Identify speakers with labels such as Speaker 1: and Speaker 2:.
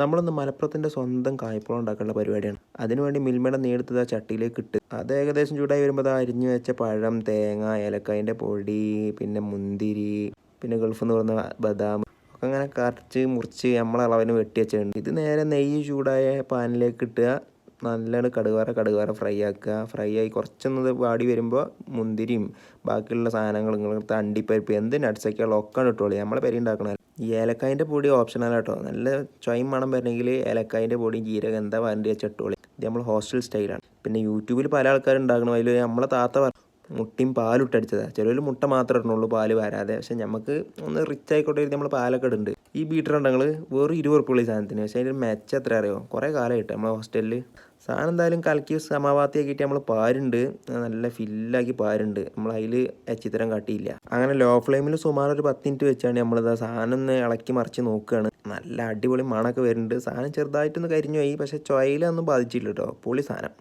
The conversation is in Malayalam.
Speaker 1: നമ്മളൊന്ന് മലപ്പുറത്തിന്റെ സ്വന്തം കായ്പോളം ഉണ്ടാക്കാനുള്ള പരിപാടിയാണ്. അതിനുവേണ്ടി മിൽമയുടെ നേടുത്തത് ആ ചട്ടിയിലേക്ക് ഇട്ട്. അത് ഏകദേശം ചൂടായി വരുമ്പോൾ അത് അരിഞ്ഞു വെച്ച പഴം തേങ്ങ ഏലക്കായന്റെ പൊടി പിന്നെ മുന്തിരി പിന്നെ ഗൾഫ് എന്ന് പറഞ്ഞ ബദാം ഒക്കെ അങ്ങനെ കറച്ച് മുറിച്ച് നമ്മളെ അളവിന് വെട്ടി വെച്ചിട്ടുണ്ട്. ഇത് നേരെ നെയ്യ് ചൂടായ പാനിലേക്ക് ഇട്ടുക നല്ലോണം കടുകാറ കടുകാറ ഫ്രൈ ആക്കുക. ഫ്രൈ ആയി കുറച്ചൊന്ന് വാടി വരുമ്പോൾ മുന്തിരിയും ബാക്കിയുള്ള സാധനങ്ങൾ നിങ്ങൾ അണ്ടിപ്പരിപ്പ് എന്ത് നട്ട്സൊക്കെയുള്ള ഒക്കെ ഇട്ടോളൂ. നമ്മളെ പെരി ഉണ്ടാക്കണ ഈ ഏലക്കായന്റെ പൊടി ഓപ്ഷണൽ കേട്ടോ നല്ല ചൊയം മണം വരണമെങ്കിൽ ഏലക്കായന്റെ പൊടിയും ജീരകം എന്താ വേണ്ടി ചട്ടോളി ഇത് നമ്മൾ ഹോസ്റ്റൽ സ്റ്റൈലാണ് പിന്നെ യൂട്യൂബിൽ പല ആൾക്കാരും ഉണ്ടാക്കണം അതിൽ നമ്മളെ താത്ത മുട്ടയും പാലിട്ടടിച്ചതാണ് ചിലവർ മുട്ട മാത്രമേ ഇടണുള്ളൂ പാൽ വരാതെ. പക്ഷെ നമുക്ക് ഒന്ന് റിച്ച് ആയിക്കോട്ടെ നമ്മൾ പാലൊക്കെ ഇടുന്നുണ്ട്. ഈ ബീറ്റർ ഉണ്ടെങ്കിൽ വേറെ ഇരുപത് ഉറുപ്പുള്ള ഈ സാധനത്തിന്. പക്ഷേ അതിന്റെ മെച്ച എത്ര അറിയോ കുറേ കാലമായിട്ട് നമ്മളെ ഹോസ്റ്റലിൽ സാധനം എന്തായാലും കലക്കി സമാവാത്തിയാക്കിയിട്ട് നമ്മൾ പാരുണ്ട്. നല്ല ഫില്ലാക്കി പാരുണ്ട്. നമ്മൾ അതിൽ ചിത്രം കാട്ടിയില്ല. അങ്ങനെ ലോ ഫ്ലെയിമിൽ സുമാർ ഒരു പത്ത് മിനിറ്റ് വെച്ചാണ് നമ്മളിത് സാധനം ഒന്ന് ഇളക്കി മറിച്ച് നോക്കുകയാണ് നല്ല അടിപൊളി മണമൊക്കെ വരുന്നുണ്ട്. സാധനം ചെറുതായിട്ടൊന്ന് കരിഞ്ഞു പോയി. പക്ഷേ ചൊയിലൊന്നും ബാധിച്ചില്ല കേട്ടോ പൊളി സാധനം.